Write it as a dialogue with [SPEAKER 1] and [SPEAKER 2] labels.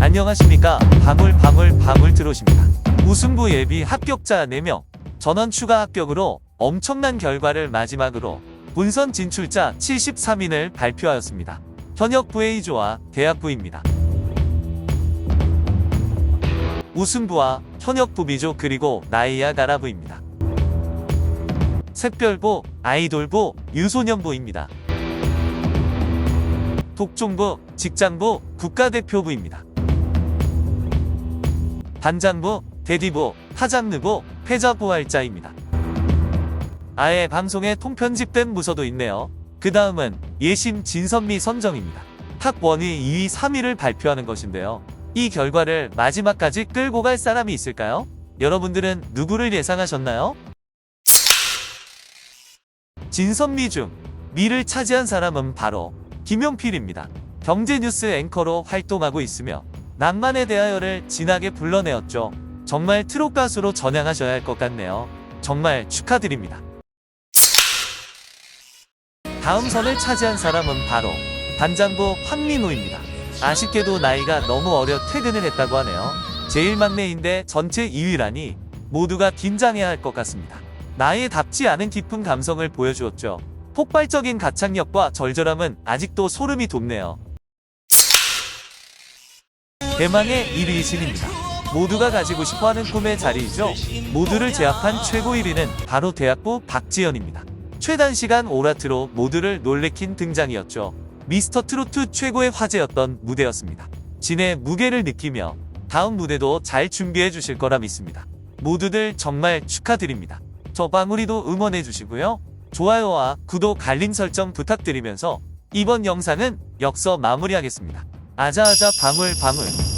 [SPEAKER 1] 안녕하십니까? 방울 방울 방울 들어오십니다. 우승부 예비 합격자 4명. 전원 추가 합격으로 엄청난 결과를 마지막으로 본선 진출자 73인을 발표하였습니다. 현역 VA조와 대학부입니다. 우승부와 현역 부비조 그리고 나이아 가라부입니다. 샛별부, 아이돌부, 유소년부입니다. 독종부, 직장부, 국가대표부입니다. 반장부, 대디부, 타장르부, 패자부활자입니다. 아예 방송에 통편집된 부서도 있네요. 그 다음은 예심 진선미 선정입니다. 탑 1위, 2위, 3위를 발표하는 것인데요. 이 결과를 마지막까지 끌고 갈 사람이 있을까요? 여러분들은 누구를 예상하셨나요? 진선미 중 미를 차지한 사람은 바로 김용필입니다. 경제뉴스 앵커로 활동하고 있으며 낭만에 대하여를 진하게 불러내었죠. 정말 트롯 가수로 전향하셔야 할 것 같네요. 정말 축하드립니다. 다음 선을 차지한 사람은 바로 반장부 황민호입니다. 아쉽게도 나이가 너무 어려 퇴근을 했다고 하네요. 제일 막내인데 전체 2위라니 모두가 긴장해야 할 것 같습니다. 나이에 답지 않은 깊은 감성을 보여주었죠. 폭발적인 가창력과 절절함은 아직도 소름이 돋네요. 대망의 1위 신입니다. 모두가 가지고 싶어하는 꿈의 자리이죠. 모두를 제압한 최고 1위는 바로 대학부 박지연입니다. 최단 시간 오라트로 모두를 놀래킨 등장이었죠. 미스터 트로트 최고의 화제였던 무대였습니다. 진의 무게를 느끼며 다음 무대도 잘 준비해 주실 거라 믿습니다. 모두들 정말 축하드립니다. 저 방울이도 응원해 주시고요. 좋아요와 구독 알림 설정 부탁드리면서 이번 영상은 역서 마무리하겠습니다. 아자아자 방울 방울